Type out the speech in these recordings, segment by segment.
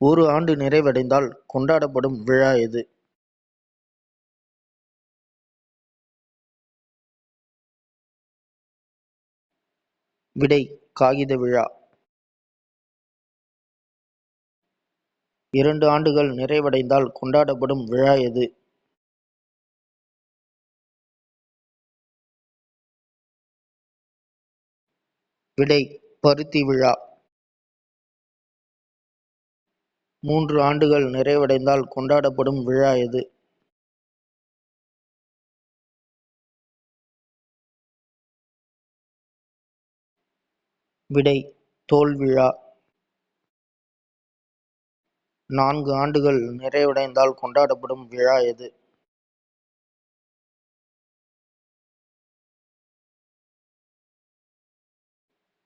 ஒரு ஆண்டு நிறைவடைந்தால் கொண்டாடப்படும் விழா எது? விடை காகித விழா. இரண்டு ஆண்டுகள் நிறைவடைந்தால் கொண்டாடப்படும் விழா எது? விடை பருத்தி விழா. மூன்று ஆண்டுகள் நிறைவடைந்தால் கொண்டாடப்படும் விழா எது? விடை தோல் விழா. நான்கு ஆண்டுகள் நிறைவடைந்தால் கொண்டாடப்படும் விழா எது?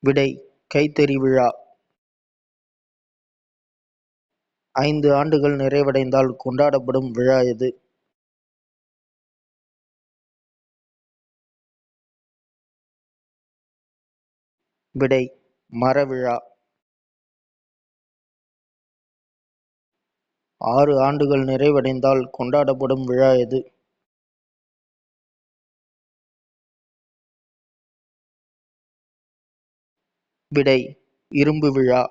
விடை கைத்தறி விழா. ஐந்து ஆண்டுகள் நிறைவடைந்தால் கொண்டாடப்படும் விழா எது? விடை மர விழா. ஆறு ஆண்டுகள் நிறைவடைந்தால் கொண்டாடப்படும் விழா எது? விடை இரும்பு விழா.